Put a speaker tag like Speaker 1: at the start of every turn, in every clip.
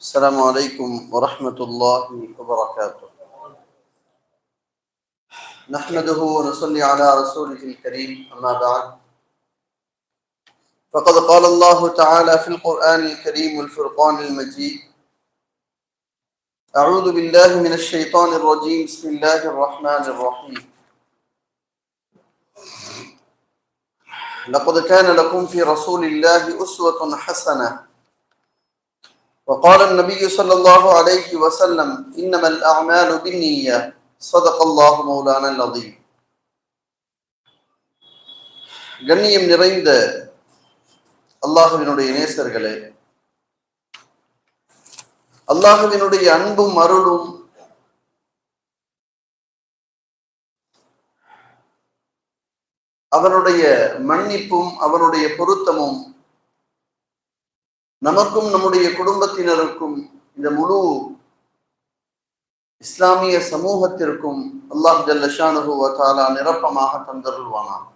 Speaker 1: السلام عليكم ورحمة الله وبركاته. نحمده ونصلي على رسوله الكريم أما بعد. فقد قال الله تعالى في القرآن الكريم والفرقان المجيد أعوذ بالله من الشيطان الرجيم بسم الله الرحمن الرحيم. لقد كان لكم في رسول الله أسوة حسنة وقال النبي صلى الله عليه وسلم إنما الأعمال بالنية صدق الله مولانا العظيم கண்ணியம் நிறைந்த அல்லாஹுவினுடைய நேசர்களே அல்லாஹுவினுடைய அன்பும் அருளும் அவனுடைய மன்னிப்பும் அவனுடைய பொருத்தமும் நமக்கும் நம்முடைய குடும்பத்தினருக்கும் இந்த முழு இஸ்லாமிய சமூகத்திற்கும் அல்லாஹ் ஜல்லஷானு தாலா நிரப்பமாக தந்தருள்வானான்.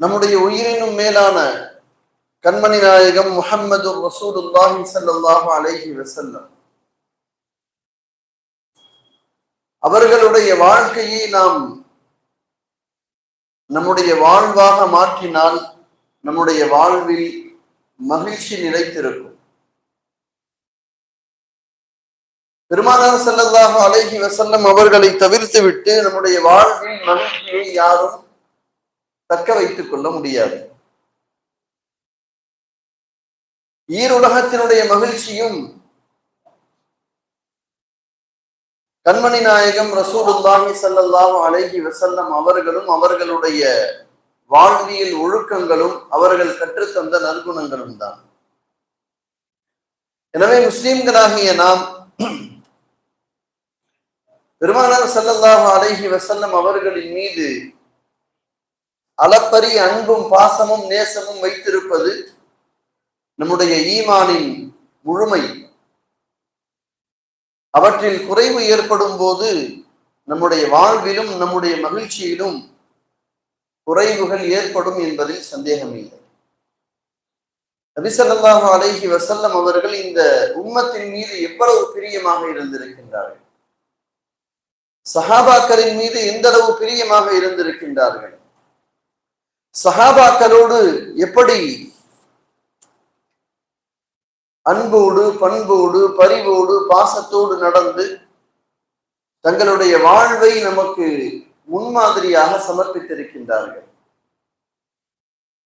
Speaker 1: நம்முடைய உயிரினும் மேலான கண்மணி நாயகம் முஹம்மது ரசூலுல்லாஹி சல்லாஹு அலைஹி வசல்லம் அவர்களுடைய வாழ்க்கையை நாம் நம்முடைய வாழ்வாக மாற்றினால் நம்முடைய வாழ்வில் மகிழ்ச்சி நிலைத்திருக்கும். பெருமானார் செல்லதாக அழகி வசல்லம் அவர்களை தவிர்த்து விட்டு நம்முடைய வாழ்வில் மகிழ்ச்சியை யாரும் தக்க வைத்துக் கொள்ள முடியாது. ஈருலகத்தினுடைய மகிழ்ச்சியும் கண்மணி நாயகம் ரசூலுல்லாஹி சல்லாஹூ அலஹி வசல்லம் அவர்களும் அவர்களுடைய வாழ்வியல் ஒழுக்கங்களும் அவர்கள் கற்றுத்தந்த நற்குணங்களும் தான். எனவே முஸ்லிம்களாகிய நாம் பெருமானார் சல்லல்லாஹு அலஹி வசல்லம் அவர்களின் மீது அளப்பரி அன்பும் பாசமும் நேசமும் வைத்திருப்பது நம்முடைய ஈமானின் முழுமை. அவற்றில் குறைவு ஏற்படும் போது நம்முடைய வாழ்விலும் நம்முடைய மகிழ்ச்சியிலும் குறைவுகள் ஏற்படும் என்பதில் சந்தேகம் இல்லை நபிசல்லாஹு அலைஹி வசல்லம் அவர்கள் இந்த உம்மத்தின் மீது எவ்வளவு பிரியமாக இருந்திருக்கின்றார்கள்? சஹாபாக்களின் மீது எந்த அளவு பிரியமாக இருந்திருக்கின்றார்கள்? சஹாபாக்களோடு எப்படி அன்போடு பண்போடு பரிவோடு பாசத்தோடு நடந்து தங்களுடைய வாழ்வை நமக்கு முன்மாதிரியாக சமர்ப்பித்திருக்கின்றார்கள்.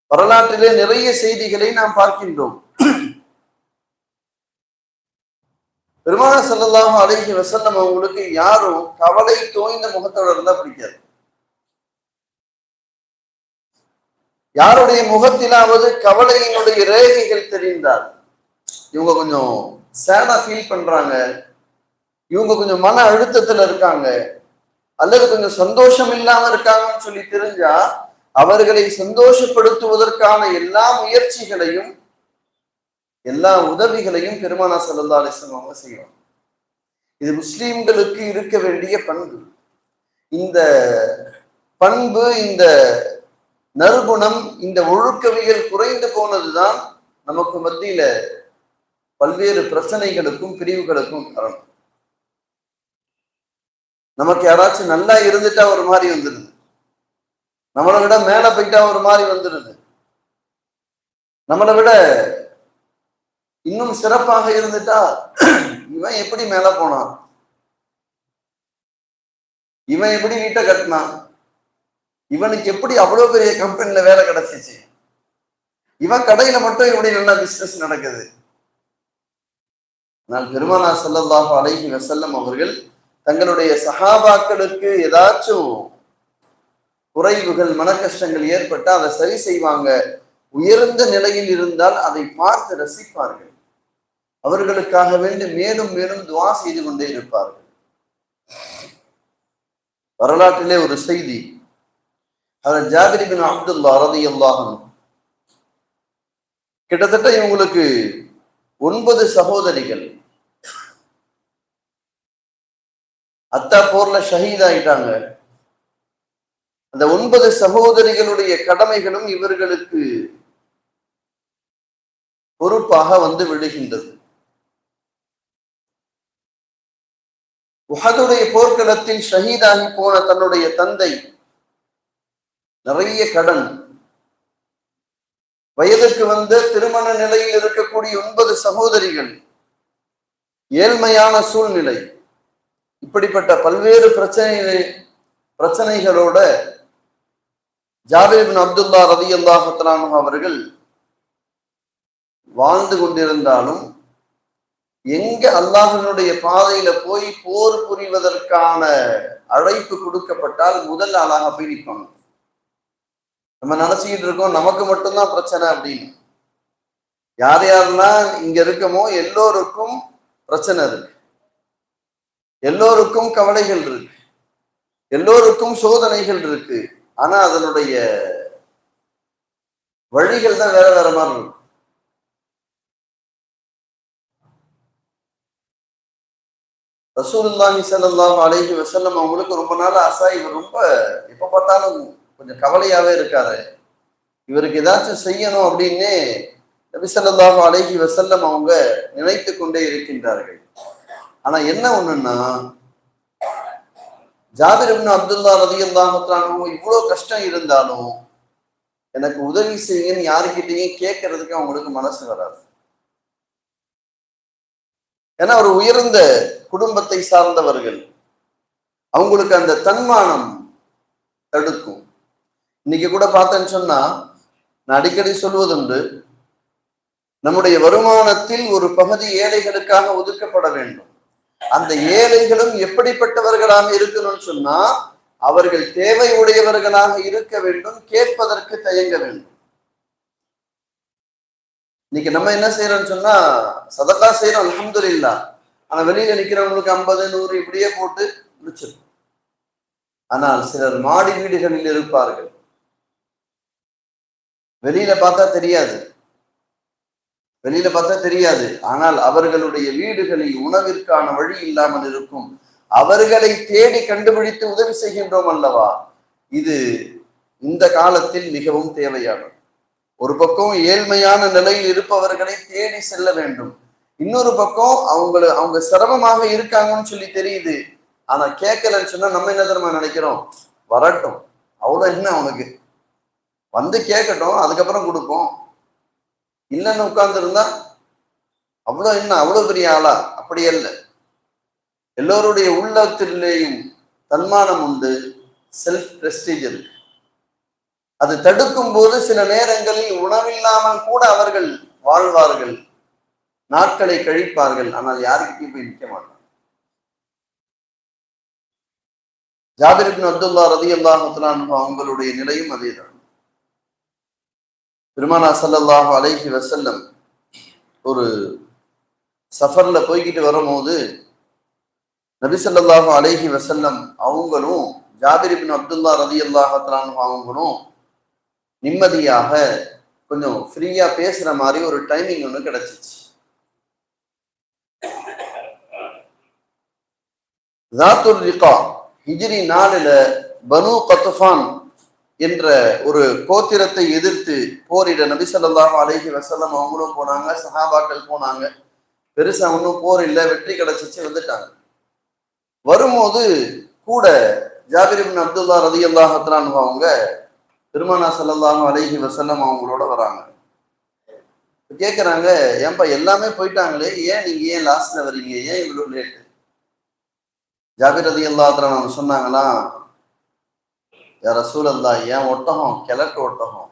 Speaker 1: வரலாற்றிலே நிறைய செய்திகளை நாம் பார்க்கின்றோம். பெருமான செல்லலாம் அழகி வசல்லம் அவங்களுக்கு யாரும் கவலை தோய்ந்த முகத்தோட இருந்தா பிடிக்காது. யாருடைய முகத்திலாவது கவலையினுடைய ரேகைகள் தெரிந்தால் இவங்க கொஞ்சம் சேடா ஃபீல் பண்றாங்க. இவங்க கொஞ்சம் மன அழுத்தத்துல இருக்காங்க. அல்லது கொஞ்சம் சந்தோஷம் இல்லாம இருக்காங்கன்னு சொல்லி தெரிஞ்சா அவர்களை சந்தோஷப்படுத்துவதற்கான எல்லா முயற்சிகளையும் எல்லா உதவிகளையும் பெருமானா சல்லா அலிஸ்லாம் அவங்க செய்வாங்க. இது முஸ்லீம்களுக்கு இருக்க வேண்டிய பண்பு. இந்த பண்பு இந்த நறுகுணம் இந்த ஒழுக்கவியல் குறைந்து போனதுதான் நமக்கு மத்தியில பல்வேறு பிரச்சனைகளுக்கும் பிரிவுகளுக்கும் காரணம். நமக்கு யாராச்சும் நல்லா இருந்துட்டா ஒரு மாதிரி வந்துடுது நம்மளை விட மேல போயிட்டா ஒரு மாதிரி வந்துடுது நம்மளை விட இன்னும் சிறப்பாக இருந்துட்டா இவன் எப்படி மேல போனான்? இவன் எப்படி வீட்டை கட்டினான்? இவனுக்கு எப்படி அவ்வளவு பெரிய கம்பெனில வேலை கிடைச்சிச்சு? இவன் கடையில மட்டும் இப்படி நல்லா பிசினஸ் நடக்குது. நான் பெருமானா செல்லல்லாஹு அலைஹி வசல்லம் அவர்கள் தங்களுடைய சஹாபாக்களுக்கு ஏதாச்சும் குறைவுகள் மன கஷ்டங்கள் ஏற்பட்டால் அதை சரி செய்வாங்க. உயர்ந்த நிலையில் இருந்தால் அதை பார்த்து ரசிப்பார்கள். அவர்களுக்காக வேண்டி மேலும் மேலும் துவா செய்து கொண்டே இருப்பார்கள். வரலாற்றிலே ஒரு செய்தி. அதன் ஜாபிரி பின் அப்துல்லா ரதி அல்லாஹன் கிட்டத்தட்ட இவங்களுக்கு ஒன்பது சகோதரிகள். அத்தா போர்ல ஷஹீத் ஆயிட்டாங்க. அந்த ஒன்பது சகோதரிகளுடைய கடமைகளும் இவர்களுக்கு பொறுப்பாக வந்து விழுகின்றது. உஹதுடைய போர்க்களத்தில் ஷஹீதாகி போன தன்னுடைய தந்தை நிறைய கடன். வயதுக்கு வந்த திருமண நிலையில் இருக்கக்கூடிய ஒன்பது சகோதரிகள் ஏழ்மையான சூழ்நிலை. இப்படிப்பட்ட பல்வேறு பிரச்சனை பிரச்சனைகளோட ஜாபேபின் அப்துல்லா ரதி அல்லாஹத்ரான் அவர்கள் வாழ்ந்து கொண்டிருந்தாலும் எங்க அல்லாஹனுடைய பாதையில போய் போர் புரிவதற்கான அழைப்பு கொடுக்கப்பட்டால் முதல் ஆளாக போய் நிற்பாங்க நம்ம நினைச்சுக்கிட்டு இருக்கோம் நமக்கு மட்டும்தான் பிரச்சனை அப்படின்னு. யார் யாரெல்லாம் இங்க இருக்கமோ எல்லோருக்கும் பிரச்சனை இருக்கு. எல்லோருக்கும் கவலைகள் இருக்கு. எல்லோருக்கும் சோதனைகள் இருக்கு. ஆனா அதனுடைய வழிகள் தான் வேற வேற மாதிரி இருக்கும் ரசூலுல்லாஹி ஸல்லல்லாஹு அலைஹி வசல்லம் அவங்களுக்கு ரொம்ப நாள் ஆசா. இவர் ரொம்ப எப்ப பார்த்தாலும் கொஞ்சம் கவலையாவே இருக்காரு. இவருக்கு ஏதாச்சும் செய்யணும் அப்படின்னு நபி ஸல்லல்லாஹு அலைஹி வசல்லம் அவங்க நினைத்து கொண்டே இருக்கின்றார்கள். ஆனா என்ன ஒண்ணுன்னா ஜாபிர் இப்னு அப்துல்லா ரலியல்லாஹு தஆலா இவ்வளவு கஷ்டம் இருந்தாலும் எனக்கு உதவி செய்யுங்கன்னு யாருக்கிட்டையும் கேட்கறதுக்கு அவங்களுக்கு மனசு வராது. ஏன்னா ஒரு உயர்ந்த குடும்பத்தை சார்ந்தவர்கள் அவங்களுக்கு அந்த தன்மானம் தடுக்கும். இன்னைக்கு கூட பார்த்தேன்னு சொன்னா நான் அடிக்கடி சொல்வதுண்டு நம்முடைய வருமானத்தில் ஒரு பகுதி ஏழைகளுக்காக ஒதுக்கப்பட வேண்டும். அந்த ஏழைகளும் எப்படிப்பட்டவர்களாக இருக்கணும்னு சொன்னா அவர்கள் தேவை உடையவர்களாக இருக்க வேண்டும் கேட்பதற்கு தயங்க வேண்டும். இன்னைக்கு நம்ம என்ன செய்யறோம்னு சொன்னா சதக்கா செய்யறோம் அலமதுல்லா ஆனா வெளியில நிக்கிறவங்களுக்கு ஐம்பது நூறு இப்படியே போட்டு முடிச்சிடும் ஆனால் சிலர் மாடி வீடுகளில் இருப்பார்கள். வெளியில பார்த்தா தெரியாது. வெளியில பார்த்தா தெரியாது. ஆனால் அவர்களுடைய வீடுகளில் உணவிற்கான வழி இல்லாமல் இருக்கும். அவர்களை தேடி கண்டுபிடித்து உதவி செய்கின்றோம் அல்லவா? இது இந்த காலத்தில் மிகவும் தேவையானது. ஒரு பக்கம் ஏழ்மையான நிலையில் இருப்பவர்களை தேடி செல்ல வேண்டும். இன்னொரு பக்கம் அவங்கள அவங்க சிரமமாக இருக்காங்கன்னு சொல்லி தெரியுது. ஆனா கேட்கலன்னு சொன்னா நம்ம என்ன தெரியுமா நினைக்கிறோம்? வரட்டும். அவ்வளவு என்ன அவனுக்கு? வந்து கேட்கட்டும் அதுக்கப்புறம் கொடுப்போம். இல்லைன்னு உட்கார்ந்துருந்தா அவ்வளோ அவ்வளவு என்ன அவ்வளவு பெரிய ஆளா? அப்படி அல்ல. எல்லோருடைய உள்ளத்திலேயும் தன்மானம் உண்டு செல்ஃப் பிரஸ்டீஜ் இருக்கு. அது தடுக்கும் போது சில நேரங்களில் உணவில்லாமல் கூட அவர்கள் வாழ்வார்கள் நாட்களை கழிப்பார்கள் ஆனால் யாருக்கிட்டையும் போய் நிற்க மாட்டாங்க ஜாபிர் அப்துல்லா ரதி அல்லாஹுலான் அவங்களுடைய நிலையும் அதேதான். பெருமானா சல்லல்லாஹு அலைஹி வசல்லம் ஒரு சஃபர்ல போய்கிட்டு வரும்போது நபி சல்லாஹூ அலைஹி வசல்லம் அவங்களும் ஜாபிரிபின் அப்துல்லா ரதி அல்லாஹத்ரான் அவங்களும் நிம்மதியாக கொஞ்சம் ஃப்ரீயா பேசுற மாதிரி ஒரு டைமிங் ஒன்று கிடைச்சிச்சு. ஜாத்துர் ரிகா ஹிஜ்ரி நாளில் பனு கத்துஃபான் என்ற ஒரு கோத்திரத்தை எதிர்த்து போரிட நபி ஸல்லல்லாஹு அலேஹி வசலம் அவங்களும் போனாங்க சஹாபாக்கள் போனாங்க. பெருசா ஒன்றும் போர் இல்லை வெற்றி கிடைச்சிச்சு வந்துட்டாங்க. வரும்போது கூட ஜாபிர் அப்துல்லா ரதி அல்லாஹத்ரான் அவங்க பெருமானா ஸல்லல்லாஹு அலைஹி வஸல்லம் அவங்களோட வராங்க. கேட்குறாங்க ஏன்பா எல்லாமே போயிட்டாங்களே ஏன் நீங்க ஏன் லாஸ்ட்ல வரீங்க ஏன் இவ்வளோ லேட்டு ஜாபிர் ரதி அவங்க சொன்னாங்களாம் யார அல்லா ஏன் ஒட்டகம் கிழட்டு ஒட்டகம்?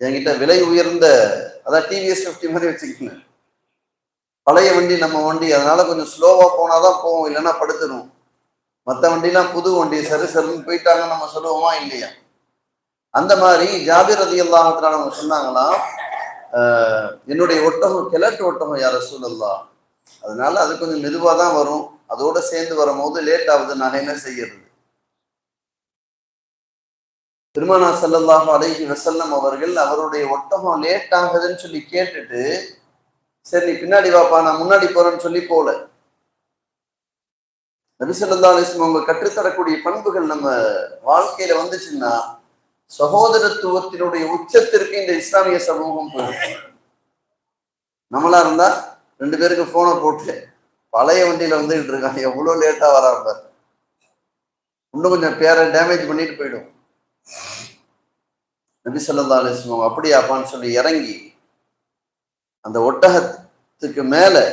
Speaker 1: என்கிட்ட விலை உயர்ந்த அதான் டிவிஎஸ் ஃபிஃப்டி மாதிரி வச்சுக்கோங்க. பழைய வண்டி நம்ம வண்டி அதனால கொஞ்சம் ஸ்லோவா போனாதான் போவோம் இல்லைன்னா படுத்துடும் மற்ற வண்டிலாம் புது வண்டி சரி சரின்னு போயிட்டாங்க நம்ம சொல்லுவோமா இல்லையா? அந்த மாதிரி ஜாபிர் ரதி அவங்க சொன்னாங்கன்னா என்னுடைய ஒட்டகம் கிழட்டு ஒட்டகம் யார சூழல்லா அதனால அது கொஞ்சம் மெதுவாக தான் வரும். அதோட சேர்ந்து வரும்போது லேட் ஆகுது நான் என்ன செய்யறது? திருமணா சல்லல்லாஹு அலைஹி வசல்லம் அவர்கள் அவருடைய ஒட்டகம் லேட் ஆகுதுன்னு சொல்லி கேட்டுட்டு சரி நீ பின்னாடி வாப்பா நான் முன்னாடி போறேன்னு சொல்லி போல. நபிசல்லா அலிஸ்லம் அவங்க கற்றுத்தரக்கூடிய பண்புகள் நம்ம வாழ்க்கையில வந்துச்சுன்னா சகோதரத்துவத்தினுடைய உச்சத்திற்கு இந்த இஸ்லாமிய சமூகம் போகும். நம்மளா இருந்தா ரெண்டு பேருக்கு போனை போட்டு பழைய வண்டியில வந்துகிட்டு இருக்கான் எவ்வளவு லேட்டா வராங்க இன்னும் கொஞ்சம் பேரை டேமேஜ் பண்ணிட்டு போயிடும். நபி சொல்லா அலிஸ்லாம் அப்படியாப்பான்னு சொல்லி இறங்கி அந்த ஒட்டகத்துக்கு மேலே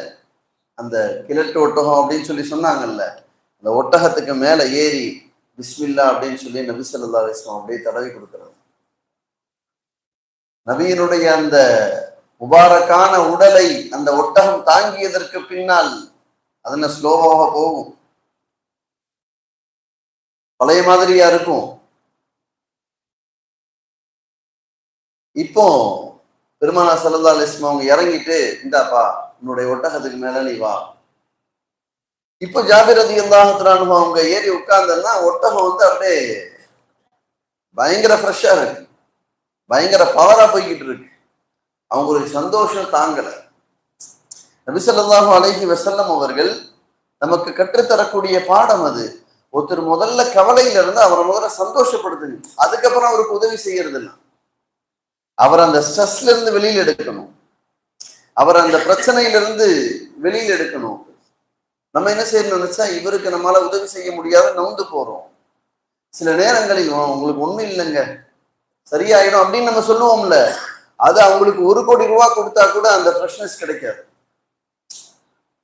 Speaker 1: அந்த கிழட்டு ஒட்டகம் அப்படின்னு சொல்லி சொன்னாங்கல்ல அந்த ஒட்டகத்துக்கு மேலே ஏறி பிஸ்மில்லா அப்படின்னு சொல்லி நபி சொல்லா அலிஸ்லாம் அப்படியே தடவி கொடுக்கிறார் நபியினுடைய அந்த முபாரக்கான உடலை அந்த ஒட்டகம் தாங்கியதற்கு பின்னால் அதன ஸ்லோவாக போகும்? பழைய மாதிரியா இருக்கும்? இப்போ பெருமானா சல்லா அலிஸ்லாம் அவங்க இறங்கிட்டு இந்தாப்பா உன்னுடைய ஒட்டகத்துக்கு மேல நீ வா. இப்போ ஜாபிர் ரதி அவங்க ஏறி உட்கார்ந்தன்னா ஒட்டகம் வந்து அப்படியே பயங்கர ஃப்ரெஷ்ஷா இருக்கு. பயங்கர பவரா போய்கிட்டு இருக்கு. அவங்களுக்கு சந்தோஷம் தாங்கல. நபிசல்லாஹு அலைஹி வசல்லம் அவர்கள் நமக்கு கற்றுத்தரக்கூடிய பாடம் அது. ஒருத்தர் முதல்ல கவலையில இருந்து அவரை முதல்ல சந்தோஷப்படுத்துங்க. அதுக்கப்புறம் அவருக்கு உதவி செய்யறது இல்லை அவர் அந்த ஸ்ட்ரெஸ்ல இருந்து வெளியில எடுக்கணும். அவர் அந்த பிரச்சனையில இருந்து வெளியில எடுக்கணும். நம்ம என்ன செய்யணும் நினைச்சா இவருக்கு நம்மளால உதவி செய்ய முடியாத நவுந்து போறோம். சில நேரங்களில் உங்களுக்கு ஒண்ணும் இல்லைங்க. சரியாயிடும் அப்படின்னு நம்ம சொல்லுவோம்ல. அது அவங்களுக்கு ஒரு கோடி ரூபா கொடுத்தா கூட அந்த ஃப்ரெஷ்னஸ் கிடைக்காது.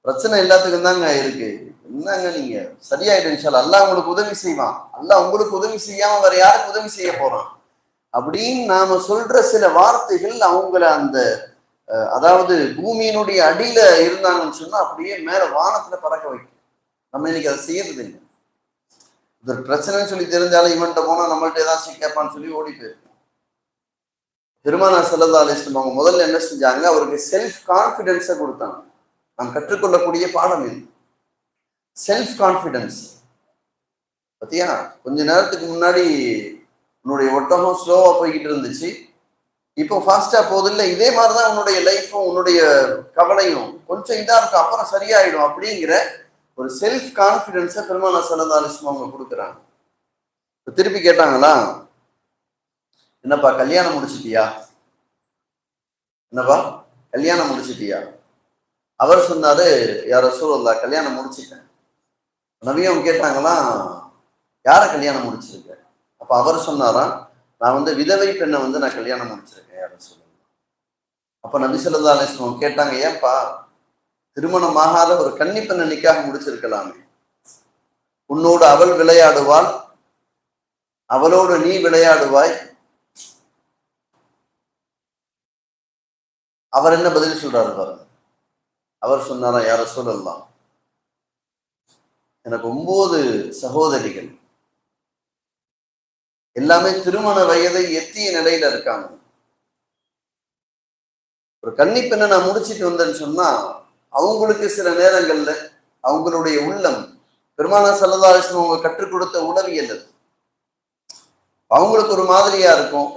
Speaker 1: பிரச்சனை எல்லாத்துக்கும் தாங்க இருக்கு. என்னங்க நீங்க? சரியாயிடும் இன்ஷால்லா அல்லாஹ் உங்களுக்கு உதவி செய்வான். அல்லாஹ் உங்களுக்கு உதவி செய்யாம வேற யாருக்கு உதவி செய்ய போறான்? அப்படின்னு நாம சொல்ற சில வார்த்தைகள் அவங்கள அந்த அதாவது பூமியினுடைய அடியில இருந்தாங்கன்னு சொன்னா அப்படியே மேல வானத்துல பறக்க வைக்கும். நம்ம இன்னைக்கு அதை செய்யறது இல்லை இது ஒரு பிரச்சனைன்னு சொல்லி தெரிஞ்சாலும் இவன்கிட்ட போனா நம்மள்ட்ட ஏதாச்சும் கேட்பான்னு சொல்லி ஓடி போயிருக்கோம். பெருமானா சல்லா அலிஸ்லம் அவங்க முதல்ல என்ன செஞ்சாங்க? அவருக்கு செல்ஃப் கான்ஃபிடென்ஸை கொடுத்தாங்க. நாம் கற்றுக்கொள்ளக்கூடிய பாடம் இது. செல்ஃப் கான்ஃபிடென்ஸ் பத்தியா? கொஞ்ச நேரத்துக்கு முன்னாடி உன்னுடைய ஒட்டகம் ஸ்லோவா போய்கிட்டு இருந்துச்சு. இப்போ ஃபாஸ்டா போகுது இல்லை இதே மாதிரிதான் உன்னுடைய லைஃப்பும் உன்னுடைய கவலையும் கொஞ்சம் இதா இருக்கும் அப்புறம் சரியாயிடும் அப்படிங்கிற ஒரு செல்ஃப் கான்ஃபிடென்ஸை பெருமான சல்லா அவங்க கொடுக்குறாங்க. இப்போ திருப்பி கேட்டாங்களா? என்னப்பா கல்யாணம் முடிச்சிட்டியா? என்னப்பா கல்யாணம் முடிச்சிட்டியா? அவர் சொன்னாரு யாரோ சூழல்லா கல்யாணம் முடிச்சிட்டேன். நவியம் கேட்டாங்களாம் யார கல்யாணம் முடிச்சிருக்க? அப்போ அவர் சொன்னாராம் நான் வந்து விதவை பெண்ணை வந்து நான் கல்யாணம் முடிச்சிருக்கேன் யார சொல்லலாம் அப்போ நபி சொல்லா அலிஸ்லாம் கேட்டாங்க ஏன்பா திருமணம் ஆகாத ஒரு கன்னி பெண்ணை நிக்காக முடிச்சிருக்கலாமே. உன்னோடு அவள் விளையாடுவாள் அவளோடு நீ விளையாடுவாய். அவர் என்ன பதில் சொல்றாரு பாருங்க. அவர் சொன்னாரா யார சொல்லலாம் எனக்கு ஒன்பது சகோதரிகள் எல்லாமே திருமண வயதை எத்திய நிலையில இருக்காங்க. ஒரு கன்னி பெண்ணை நான் முடிச்சிட்டு வந்தேன்னு சொன்னா அவங்களுக்கு சில நேரங்கள்ல அவங்களுடைய உள்ளம் பெருமானா சல்லதாசன் அவங்க கற்றுக் கொடுத்த உளவியல் அது. அவங்களுக்கு ஒரு மாதிரியா இருக்கும்.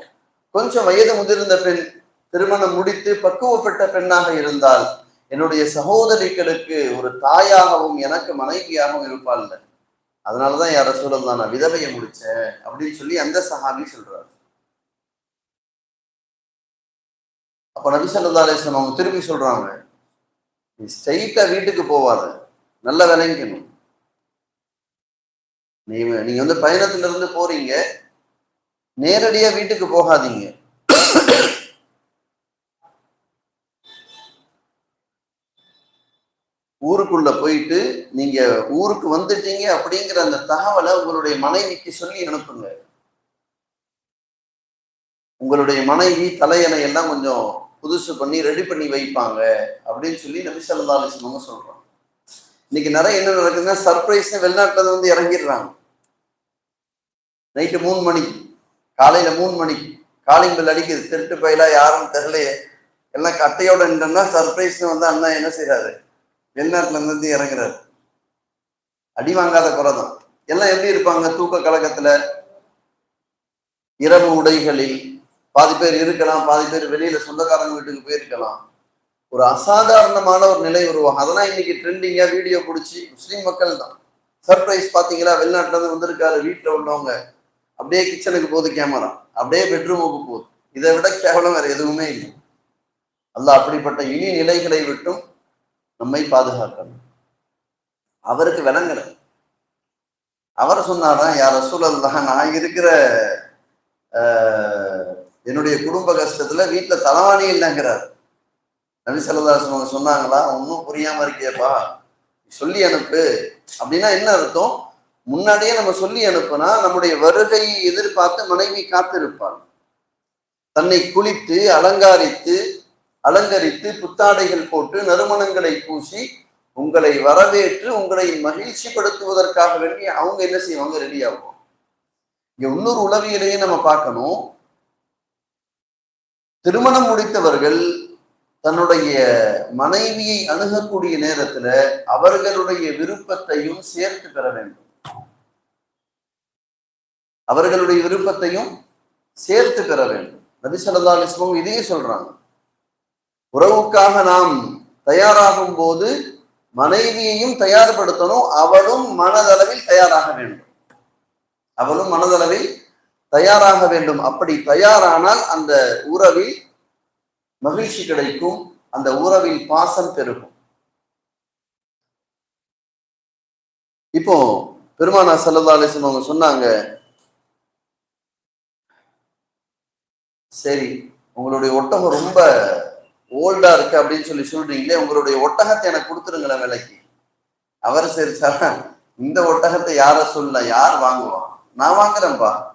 Speaker 1: கொஞ்சம் வயது முதிர்ந்த பெண் திருமணம் முடித்து பக்குவப்பட்ட பெண்ணாக இருந்தால் என்னுடைய சகோதரிகளுக்கு ஒரு தாயாகவும் எனக்கு மனைவியாகவும் இருப்பாள். அதனாலதான் யார சொல்லலாம் நான் விதவையை முடிச்சேன் அப்படின்னு சொல்லி அந்த சஹாபி சொல்றாரு. அப்ப நபி சொல்லா அலிஸ்லாம் அவங்க திரும்பி சொல்றாங்க நீ ஸ்ட்ரைட்டா வீட்டுக்கு போவாத நல்ல விளங்கணும். நீ நீங்க வந்து பயணத்துல இருந்து போறீங்க நேரடியா வீட்டுக்கு போகாதீங்க. ஊருக்குள்ள போயிட்டு நீங்க ஊருக்கு வந்துட்டீங்க அப்படிங்கிற அந்த தகவலை உங்களுடைய மனைவிக்கு சொல்லி அனுப்புங்க. உங்களுடைய மனைவி தலையணை எல்லாம் கொஞ்சம் புதுசு பண்ணி ரெடி பண்ணி வைப்பாங்க அப்படின்னு சொல்லி நபி சொல்லா அலிஸ்லவங்க சொல்றாங்க. இன்னைக்கு நிறைய என்ன நடக்குதுன்னா சர்ப்ரைஸ் வெளிநாட்டுல வந்து இறங்கிடுறாங்க. நைட்டு மூணு மணிக்கு காலையில மூணு மணிக்கு காலிங் பெல் அடிக்குது திருட்டு பயிலா யாரும் தெரியலையே. எல்லாம் கட்டையோட நின்றுன்னா சர்ப்ரைஸ்னு வந்து அண்ணா என்ன செய்யறாரு வெளிநாட்டுல இருந்து இறங்குறாரு. அடி வாங்காத குறை தான் எல்லாம் எப்படி இருப்பாங்க? தூக்க கழகத்துல இரவு உடைகளில் பாதி பேர் இருக்கலாம் பாதி பேர் வெளியில சொந்தக்காரங்க வீட்டுக்கு போயிருக்கலாம். ஒரு அசாதாரணமான ஒரு நிலை உருவாகும். அதெல்லாம் இன்னைக்கு ட்ரெண்டிங்கா வீடியோ பிடிச்சி முஸ்லீம் மக்கள் தான் சர்ப்ரைஸ் பாத்தீங்களா வெளிநாட்டுல இருந்து வந்திருக்காரு வீட்டுல உள்ளவங்க. அப்படியே கிச்சனுக்கு போகுது கேமரா அப்படியே பெட்ரூமுக்கு போகுது. இதை விட கேவலம் வேற எதுவுமே இல்லை. அல்ல அப்படிப்பட்ட இனி நிலைகளை விட்டும் நம்மை பாதுகாக்கணும். அவருக்கு விளங்குற அவர் சொன்னாராம் யார் தான் நான் இருக்கிற என்னுடைய குடும்ப கஷ்டத்துல வீட்டுல தலைவாணி இல்லைங்கிறார். நபி அவங்க சொன்னாங்களா ஒன்றும் புரியாம இருக்கியப்பா. சொல்லி அனுப்பு. அப்படின்னா என்ன அர்த்தம்? முன்னாடியே நம்ம சொல்லி அனுப்புனா நம்முடைய வருகையை எதிர்பார்த்து மனைவி காத்திருப்பாள். தன்னை குளித்து அலங்காரித்து அலங்கரித்து புத்தாடைகள் போட்டு நறுமணங்களை பூசி உங்களை வரவேற்று உங்களை மகிழ்ச்சிப்படுத்துவதற்காக வேண்டி அவங்க என்ன செய்வாங்க? ரெடி ஆகும் இங்க இன்னொரு உளவியலையே நம்ம பார்க்கணும். திருமணம் முடித்தவர்கள் தன்னுடைய மனைவியை அணுகக்கூடிய நேரத்துல அவர்களுடைய விருப்பத்தையும் சேர்த்து பெற வேண்டும். அவர்களுடைய விருப்பத்தையும் சேர்த்து பெற வேண்டும். நபி சொல்லா அலைஹி இதையே சொல்றாங்க. உறவுக்காக நாம் தயாராகும் போது மனைவியையும் தயார்படுத்தணும் அவளும் மனதளவில் தயாராக வேண்டும். அவளும் மனதளவில் தயாராக வேண்டும். அப்படி தயாரானால் அந்த உறவில் மகிழ்ச்சி கிடைக்கும் அந்த உறவில் பாசம் பெருகும். இப்போ பெருமானா சல்லல்லா அவங்க சொன்னாங்க சரி உங்களுடைய ஒட்டகம் ரொம்ப ஓல்டா இருக்கு அப்படின்னு சொல்லி சொல்றீங்களே உங்களுடைய ஒட்டகத்தை எனக்கு கொடுத்துருங்களேன் விலைக்கு. அவர் சரி சார் இந்த ஒட்டகத்தை யார சொல்ல யார் வாங்குவான் நான் வாங்குறேன்பா.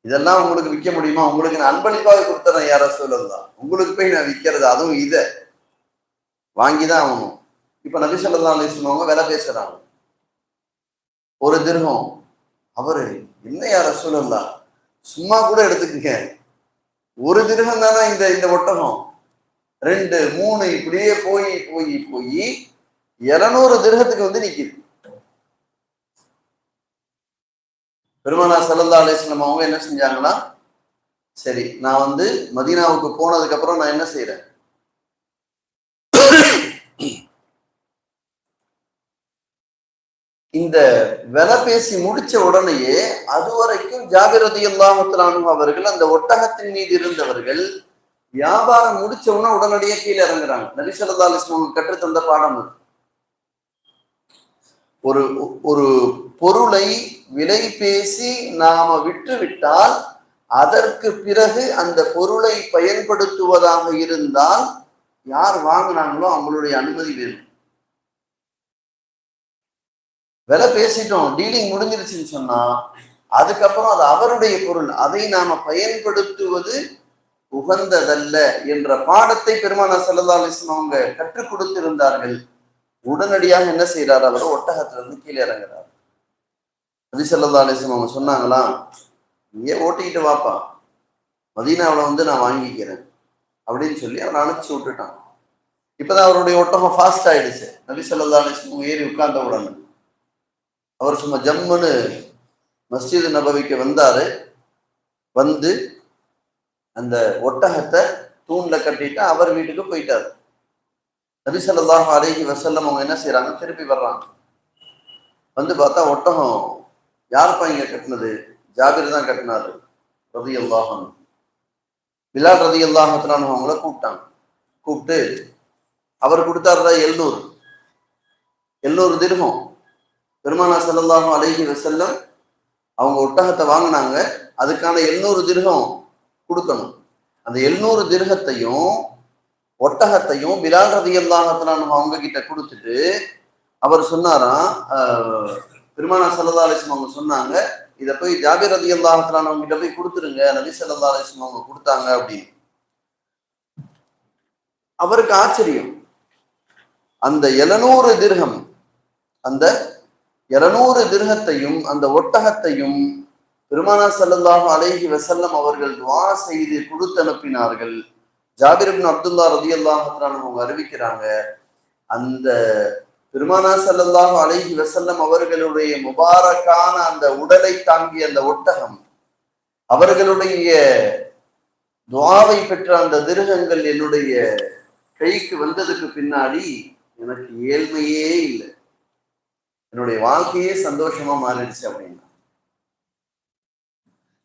Speaker 1: இதெல்லாம் உங்களுக்கு விற்க முடியுமா? உங்களுக்கு நான் அன்பளிப்பாக கொடுத்துறேன் யார சொல்லலாம் உங்களுக்கு போய் நான் விற்கிறது அதுவும் இதை. வாங்கிதான் ஆகணும். இப்ப நபி சொல்லலாம் சொல்லுவாங்க விலை பேசுறாங்க. ஒரு திருகம். அவரு என்ன யார சொல்லலாம் சும்மா கூட எடுத்துக்கங்க. ஒரு திருகம் தானே இந்த இந்த ஒட்டகம். ரெண்டு மூணு இப்படியே போய் போய் போய் இருநூறு திருகத்துக்கு வந்து நிக்குது. பெருமானா சல்லல்லா அலிஸ்லாம் அவங்க என்ன செஞ்சாங்கன்னா சரி நான் வந்து மதீனாவுக்கு போனதுக்கு அப்புறம் நான் என்ன செய்யறேன் இந்த விலை பேசி முடிச்ச உடனேயே அதுவரைக்கும் ஜாகிரதி அல்லாமத்திலானும் அவர்கள் அந்த ஒட்டகத்தின் மீது இருந்தவர்கள் வியாபாரம் முடிச்ச உடனே உடனடியே கீழே இறங்குறாங்க. நபிசல்லா அலிஸ்லாம் கற்றுத்தந்த பாடம் அது. ஒரு ஒரு பொருளை விலை பேசி நாம விட்டு விட்டால் அதற்கு பிறகு அந்த பொருளை பயன்படுத்துவதாக இருந்தால் யார் வாங்கினாங்களோ அவங்களுடைய அனுமதி வேணும். விலை பேசிட்டோம் டீலிங் முடிஞ்சிருச்சுன்னு சொன்னா அதுக்கப்புறம் அது அவருடைய பொருள். அதை நாம பயன்படுத்துவது உகந்ததல்ல என்ற பாடத்தை பெருமானா சல்லா அலிஸ்லாம் அவங்க கற்றுக் கொடுத்திருந்தார்கள். உடனடியாக என்ன செய்யறாரு அவர் ஒட்டகத்திலிருந்து கீழே இறங்குறாரு. நபி சல்லா அலிஸ்லாம் அவங்க சொன்னாங்களா நீயே ஓட்டிக்கிட்டு வாப்பா. மதீனாவில் வந்து நான் வாங்கிக்கிறேன். அப்படின்னு சொல்லி அவனை அனுப்பிச்சு விட்டுட்டான். இப்பதான் அவருடைய ஒட்டகம் ஃபாஸ்ட் ஆயிடுச்சு. நபி சல்லா அலிஸ்லாம் ஏறி உட்கார்ந்த உடனே அவர் சும்மா ஜம்முன்னு மஸ்ஜித் நபவிக்கு வந்தாரு. வந்து அந்த ஒட்டகத்தை தூண்ல கட்டிட்டு அவர் வீட்டுக்கு போயிட்டாரு. நபி ஸல்லல்லாஹு அலைஹி வஸல்லம் அவங்க என்ன செய்றாங்க? திருப்பி வர்றாங்க. வந்து பார்த்தா ஒட்டகம் யாருப்பா இங்க கட்டினது? ஜாபிர் தான் கட்டினாரு. ரதி அல்லாஹன் பிலால் ரதி அல்லாஹத்ரான் அவங்கள கூப்பிட்டாங்க. கூப்பிட்டு அவர் கொடுத்தாருதா எழுநூறு. எழுநூறு திருகம். பெருமானா ஸல்லல்லாஹு அழகி வசல்லம் அவங்க ஒட்டகத்தை வாங்கினாங்க. அதுக்கான எழுநூறு திருகம் கொடுக்கணும். அந்த எழுநூறு திருகத்தையும் ஒட்டகத்தையும் பிலால் ரதி அல்லாஹத்தான் அவங்க கிட்ட கொடுத்துட்டு அவர் சொன்னாராம் ஆஹ், பெருமானா சல்லா அவங்க சொன்னாங்க இதை போய் ஜாபிர் ரதி அல்லாஹத்தான் அவங்க கிட்ட போய் கொடுத்துருங்க நபி சல்லா அலிஸ்லாம் அவங்க கொடுத்தாங்க அப்படின்னு. அவருக்கு ஆச்சரியம். அந்த எழுநூறு திருகம் அந்த எழுநூறு திருகத்தையும் அந்த ஒட்டகத்தையும் பெருமானா ஸல்லல்லாஹு அழகி வெசல்லம் அவர்கள் துவா செய்து கொடுத்து அனுப்பினார்கள் ஜாபிரபின் அப்துல்லா ரதி அன்ஹு அவங்க அறிவிக்கிறாங்க அந்த பெருமானா ஸல்லல்லாஹு அழகி வெசல்லம் அவர்களுடைய முபாரக்கான அந்த உடலை தாங்கிய அந்த ஒட்டகம் அவர்களுடைய துவாவை பெற்ற அந்த திருகங்கள் என்னுடைய கைக்கு வந்ததுக்கு பின்னாடி எனக்கு ஏழ்மையே இல்லை. என்னுடைய வாழ்க்கையே சந்தோஷமா மாறிடுச்சு அப்படின்னா.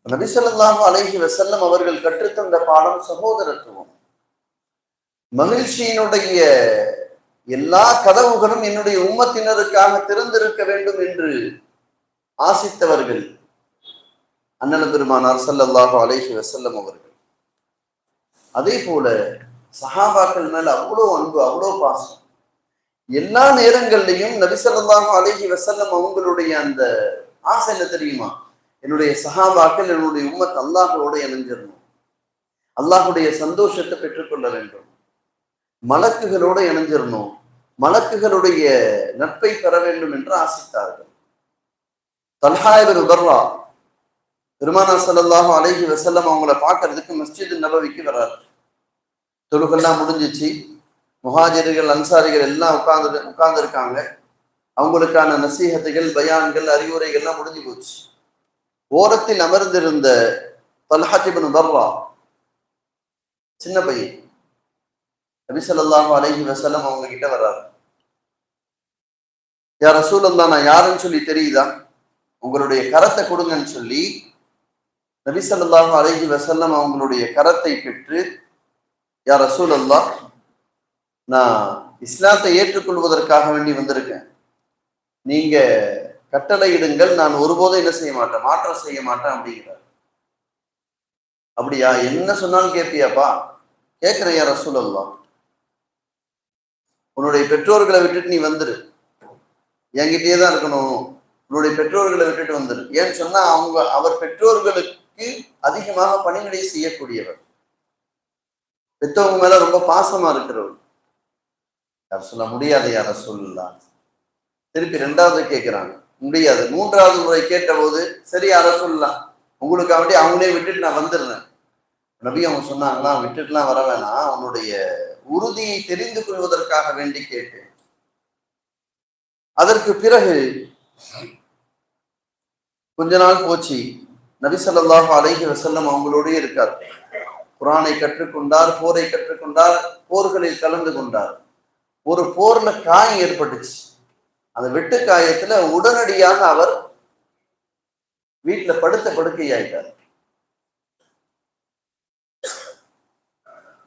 Speaker 1: நபிசல்லாஹு அலஹி வசல்லம் அவர்கள் கற்றுத்தந்த பாடம் சகோதரத்துவம். மகிழ்ச்சியினுடைய எல்லா கதவுகளும் என்னுடைய உம்மத்தினருக்காக திறந்திருக்க வேண்டும் என்று ஆசித்தவர்கள் அண்ணன பெருமானார் ஸல்லல்லாஹு அலைஹி வசல்லம் அவர்கள். அதே போல சஹாபாக்கள் மேல அவ்வளோ அன்பு அவ்வளோ பாசம். எல்லா நேரங்கள்லையும் நபிசல்லாஹு ஸல்லல்லாஹு வசல்லம் அவங்களுடைய அந்த ஆசை என்ன தெரியுமா? என்னுடைய சஹாபாக்கள் என்னுடைய உம்மத் அல்லாஹோட இணைஞ்சிடணும் அல்லாஹுடைய சந்தோஷத்தை பெற்றுக்கொள்ள வேண்டும். மலக்குகளோட இணைஞ்சிடணும் மலக்குகளுடைய நட்பை பெற வேண்டும் என்று ஆசித்தார்கள். தல்ஹாயர் உபர்லா பெருமானா ஸல்லல்லாஹு அழகி வசல்லம் அவங்கள பார்க்கறதுக்கு மஸ்ஜித் நபவிக்கு வர்றாரு. தொழுகெல்லாம் முடிஞ்சிச்சு. முஹாஜிர்கள் அன்சாரிகள் எல்லாம் உட்கார்ந்து உட்கார்ந்துருக்காங்க. அவங்களுக்கான நசீகத்துகள் பயான்கள் அறிவுரைகள்லாம் முடிஞ்சு போச்சு. ஓரத்தில் அமர்ந்திருந்த தல்ஹாஜிபின் பர்ரா சின்ன பையன். நபி அலஹி வசலம் அவங்க கிட்ட வர்றாரு. யார் ரசூலல்லா நான் யாருன்னு சொல்லி தெரியுதா? உங்களுடைய கரத்தை கொடுங்கன்னு சொல்லி நபி ஸல்லல்லாஹு அலைஹி வஸல்லம் அவங்களுடைய கரத்தை பெற்று யார் ரசூலல்லா நான் இஸ்லாத்தை ஏற்றுக்கொள்வதற்காக வேண்டி வந்திருக்கேன். நீங்க கட்டளையிடுங்கள் நான் ஒருபோதும் என்ன செய்ய மாட்டேன் மாற்றம் செய்ய மாட்டேன் அப்படிங்கிறார். அப்படியா? என்ன சொன்னாலும் கேட்பியாப்பா? கேட்கிறையா யார் ரசூலல்லா உன்னுடைய பெற்றோர்களை விட்டுட்டு நீ வந்துரு. என்கிட்டயே தான் இருக்கணும். உன்னுடைய பெற்றோர்களை விட்டுட்டு வந்துரு. ஏன்னு சொன்னா அவங்க அவர் பெற்றோர்களுக்கு அதிகமாக பணிகளை செய்யக்கூடியவர். பெற்றவங்க மேல ரொம்ப பாசமா இருக்கிறவர். யார் சொல்ல முடியாது யார சொல்லலாம் திருப்பி ரெண்டாவது கேட்கிறாங்க முடியாது. மூன்றாவது முறை கேட்டபோது சரி யார சொல்லலாம் உங்களுக்காக அவங்களே விட்டுட்டு நான் வந்துடுறேன். நபி அவங்க சொன்னாங்களா விட்டுட்டுலாம் வர வேணாம். அவனுடைய உறுதியை தெரிந்து கொள்வதற்காக வேண்டி கேட்டேன். அதற்கு பிறகு கொஞ்ச நாள் போச்சு. நபி ஸல்லல்லாஹு அழகிய வசல்லம் அவங்களோடய இருக்கார். குரானை கற்றுக்கொண்டார் போரை கற்றுக்கொண்டார் போர்களில் கலந்து கொண்டார். ஒரு போர்ல காயம் ஏற்பட்டுச்சு. அந்த வெட்டு காயத்துல உடனடியாக அவர் வீட்டுல படுத்த படுக்கையாயிட்டார்.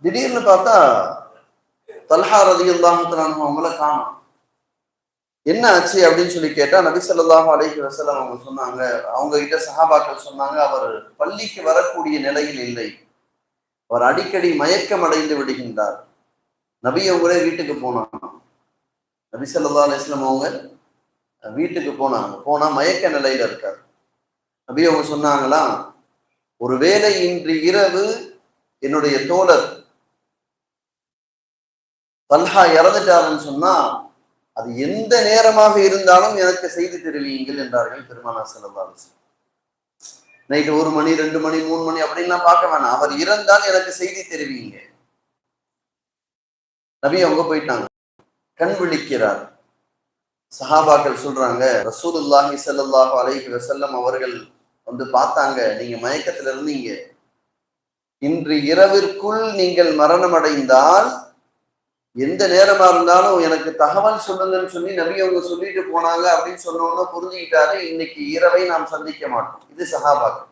Speaker 1: திடீர்னு பார்த்தா தல்ஹா ரதியுல்லாஹு அவங்கள காணும். என்ன ஆச்சு அப்படின்னு சொல்லி கேட்டா நபி ஸல்லல்லாஹு அலைஹி வஸல்லம் அவங்க சொன்னாங்க அவங்க கிட்ட சஹாபாக்கள் சொன்னாங்க அவர் பள்ளிக்கு வரக்கூடிய நிலையில் இல்லை. அவர் அடிக்கடி மயக்கம் அடைந்து விடுகின்றார். நபி அவங்களே வீட்டுக்கு போனாங்க. நபிசல்லா ஸல்லல்லாஹு அவங்க வீட்டுக்கு போனாங்க. போனா மயக்க நிலையில இருக்கார் நபி அவங்க சொன்னாங்களா ஒருவேளை இன்று இரவு என்னுடைய தோழர் தல்ஹா இறந்துட்டாருன்னு சொன்னா அது எந்த நேரமாக இருந்தாலும் எனக்கு செய்தி தெரிவியுங்கள் என்றார்கள் பெருமானா செல்லல்லா நைட்டு ஒரு மணி ரெண்டு மணி மூணு மணி அப்படின்லாம் பார்க்க வேணாம். அவர் இறந்தால் எனக்கு செய்தி தெரிவிங்க. நபி அவங்க போயிட்டாங்க. கண் விழிக்கிறார் சஹாபாக்கள் சொல்றாங்க ரசூலுல்லாஹி ஸல்லல்லாஹு அலைஹி வசல்லம் அவர்கள் வந்து பார்த்தாங்க நீங்க மயக்கத்துல இருந்தீங்க இன்று இரவிற்குள் நீங்கள் மரணம் அடைந்தால் எந்த நேரமா இருந்தாலும் எனக்கு தகவல் சொல்லுங்கன்னு சொல்லி நபி அவங்க சொல்லிட்டு போனாங்க அப்படின்னு சொன்னோம்னா புரிஞ்சுக்கிட்டாரு இன்னைக்கு இரவை நாம் சந்திக்க மாட்டோம். இது சஹாபாக்கள்.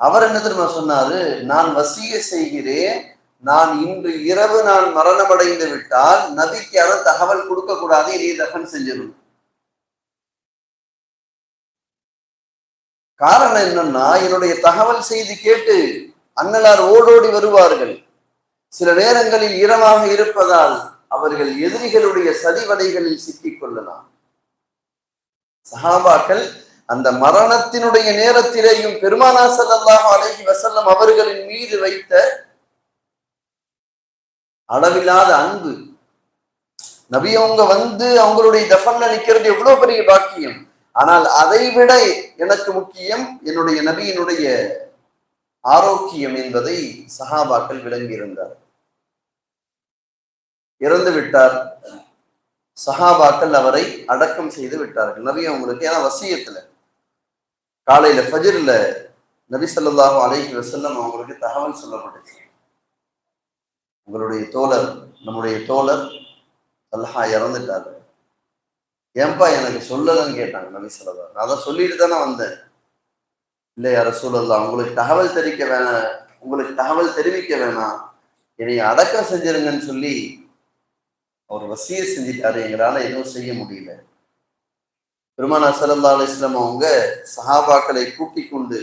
Speaker 1: அவர் என்ன தெரியுமா சொன்னாரு? நான் வசிய செய்கிறேன் நான் இன்று இரவு நான் மரணமடைந்து விட்டால் நபிக்கு யாரும் தகவல் கொடுக்க கூடாது இதையை தகன் செஞ்சிடணும். காரணம் என்னன்னா என்னுடைய தகவல் செய்தி கேட்டு அன்னலார் ஓடோடி வருவார்கள். சில நேரங்களில் இரவாக இருப்பதால் அவர்கள் எதிரிகளுடைய சதிவடைகளில் சிக்கிக் கொள்ளலாம். சஹாபாக்கள் அந்த மரணத்தினுடைய நேரத்திலேயும் பெருமானா ஸல்லல்லாஹு அலைஹி வசல்லம் அவர்களின் மீது வைத்த அளவில்லாத அன்பு. நபி அவங்க வந்து அவங்களுடைய தஃபன்ல நிக்கிறது எவ்வளவு பெரிய பாக்கியம். ஆனால் அதை விட எனக்கு முக்கியம் என்னுடைய நபியினுடைய ஆரோக்கியம் என்பதை சஹாபாக்கள் விளங்கியிருந்தார். இறந்து விட்டார். சஹாபாக்கள் அவரை அடக்கம் செய்து விட்டார்கள். நபி அவங்களுக்கு ஏன்னா வசியத்துல காலையில ஃபஜிர்ல நபி சொல்லாஹு அலைஹி வசல்லம் அவங்களுக்கு தகவல் சொல்லப்பட்டுச்சு. உங்களுடைய தோழர் நம்முடைய தோழர் அல்லஹா இறந்துட்டாரு. ஏன்பா எனக்கு சொல்லலன்னு கேட்டாங்க நபி சொல்லதா நான் அதை சொல்லிட்டு தானே வந்தேன். இல்லை யார சூழல்லாம் உங்களுக்கு தகவல் தெரிவிக்க வேணாம் உங்களுக்கு தகவல் தெரிவிக்க வேணாம். என்னை அடக்கம் செஞ்சிருங்கன்னு சொல்லி அவர் வசிய செஞ்சிட்டாரு. எங்களால எதுவும் செய்ய முடியல. பெருமானா சல்லா அலிஸ்லாம் அவங்க சஹாபாக்களை கூட்டிக் கொண்டு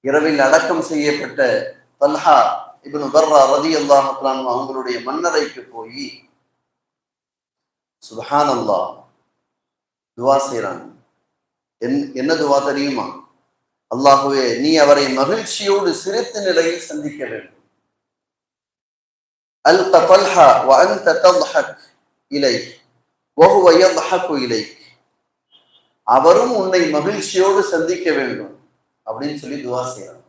Speaker 1: இரவில் அடக்கம் செய்யப்பட்ட தல்ஹா இப்னு பர்ரா ரதி அல்லாஹத்லான் அவங்களுடைய மன்னரைக்கு போய் சுபஹான் அல்லாஹ் துவா செய்கிறாங்க என் என்ன துவா தெரியுமா? அல்லாஹுவே நீ அவரை மகிழ்ச்சியோடு சிரித்த நிலையில் சந்திக்க வேண்டும். அல் தல்ஹா வ அன் தல்ஹக் இலை வகுவ யல்ஹக்கு இலை அவரும் உன்னை மகிழ்ச்சியோடு சந்திக்க வேண்டும். அப்படின்னு சொல்லி துவா செய்யறாங்க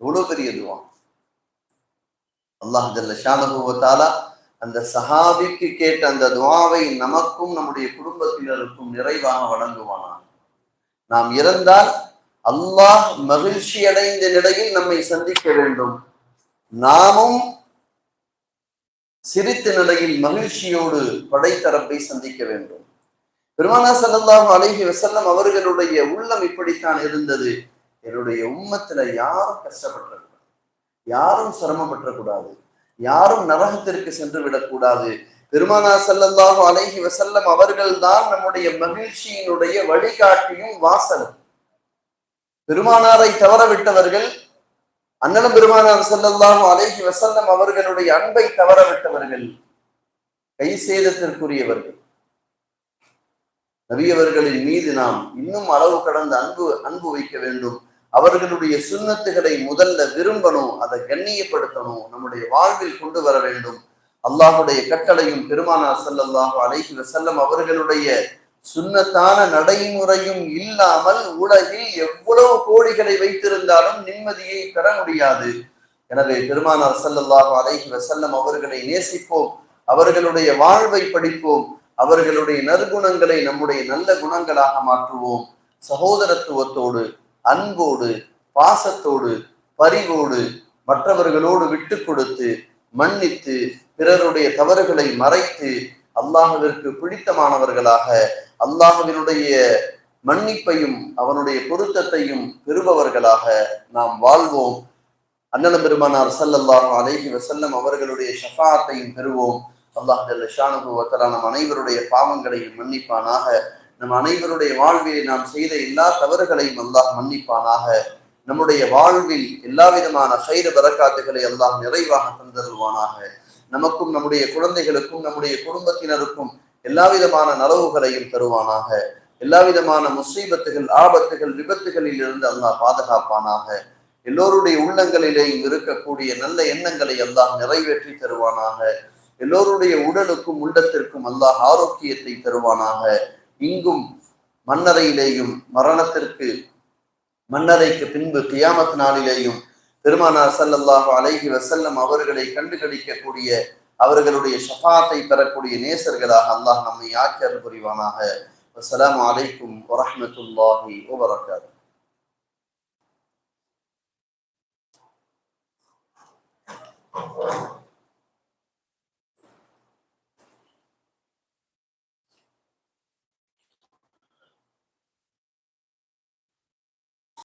Speaker 1: எவ்வளோ பெரிய துவா. அல்லாஹ் ஜல்ல அந்த சஹாபிக்கு கேட்ட அந்த துவாவை நமக்கும் நம்முடைய குடும்பத்தினருக்கும் நிறைவாக வழங்குவானான் நாம் இறந்தால் அல்லாஹ் மகிழ்ச்சி அடைந்த நிலையில் நம்மை சந்திக்க வேண்டும். நாமும் சிரித்த நிலையில் மகிழ்ச்சியோடு படைத்தரப்பை சந்திக்க வேண்டும். பெருமானா சல்லல்லாஹு அலஹி வசல்லம் அவர்களுடைய உள்ளம் இப்படித்தான் இருந்தது. என்னுடைய உம்மத்துல யாரும் கஷ்டப்படக்கூடாது யாரும் சிரமப்படக்கூடாது. யாரும் நரகத்திற்கு சென்று விடக்கூடாது. பெருமானா அழகி அலைஹி அவர்கள் தான் நம்முடைய மகிழ்ச்சியினுடைய வழிகாட்டியும் வாசலும். பெருமானாரை தவற விட்டவர்கள் அண்ணனும் பெருமானார் செல்லல்லாம் அலைஹி வசல்லம் அவர்களுடைய அன்பை தவற விட்டவர்கள் கை சேதத்திற்குரியவர்கள். நபியவர்களின் மீது நாம் இன்னும் அளவு கடந்த அன்பு அன்பு வைக்க வேண்டும். அவர்களுடைய சுண்ணத்துகளை முதல்ல விரும்பணும் அதை கண்ணியப்படுத்தணும் நம்முடைய வாழ்வில் கொண்டு வர வேண்டும். அல்லாஹுடைய கட்டளையும் பெருமானார் செல்லல்லாஹு அலைஹி வசல்லம் அவர்களுடைய சுண்ணத்தான நடைமுறையும் இல்லாமல் உலகில் எவ்வளவு கோடிகளை வைத்திருந்தாலும் நிம்மதியை பெற முடியாது. எனவே பெருமானார் சல்லல்லாஹு அலைஹி வசல்லம் அவர்களை நேசிப்போம் அவர்களுடைய வாழ்வை படிப்போம் அவர்களுடைய நற்குணங்களை நம்முடைய நல்ல குணங்களாக மாற்றுவோம். சகோதரத்துவத்தோடு அன்போடு பாசத்தோடு பரிவோடு மற்றவர்களோடு விட்டு கொடுத்து மன்னித்து பிறருடைய தவறுகளை மறைத்து அல்லாஹுவிற்கு பிடித்தமானவர்களாக அல்லாஹுவினுடைய மன்னிப்பையும் அவனுடைய பொருத்தத்தையும் பெறுபவர்களாக நாம் வாழ்வோம். அண்ணன பெருமானார் சல்லல்லாஹு அலைஹி வசல்லம் அவர்களுடைய ஷஃபாத்தையும் பெறுவோம். அல்லாஹ் ஷானுபவத்தலா நம் அனைவருடைய பாவங்களையும் மன்னிப்பானாக. நம் அனைவருடைய வாழ்வில் நாம் செய்த எல்லா தவறுகளையும் அல்லாஹ் மன்னிப்பானாக. நம்முடைய வாழ்வில் எல்லா விதமான சைர வரக்காத்துகளை எல்லாம் நிறைவாக தந்தருவானாக நமக்கும் நம்முடைய குழந்தைகளுக்கும் நம்முடைய குடும்பத்தினருக்கும் எல்லா விதமான நலவுகளையும் தருவானாக. எல்லா விதமான முசீபத்துகள் ஆபத்துகள் விபத்துகளில் இருந்து அல்லாஹ் பாதுகாப்பானாக. எல்லோருடைய உள்ளங்களிலேயும் இருக்கக்கூடிய நல்ல எண்ணங்களை எல்லாம் நிறைவேற்றி தருவானாக. எல்லோருடைய உடலுக்கும் உள்ளத்திற்கும் அல்லாஹ் ஆரோக்கியத்தை தருவானாக. இங்கும் மன்னரையிலேயும் மரணத்திற்கு மன்னரைக்கு பின்பு கியாமத் நாளிலேயும் பெருமானார் சல்லல்லாஹு அலைஹி வசல்லம் அவர்களை கண்டுகளிக்கக்கூடிய அவர்களுடைய ஷஃபாத்தை பெறக்கூடிய நேசர்களாக அல்லாஹ் நம்மை ஆக்கியர் புரிவானாக அஸ்ஸலாமு அலைக்கும் Thank you.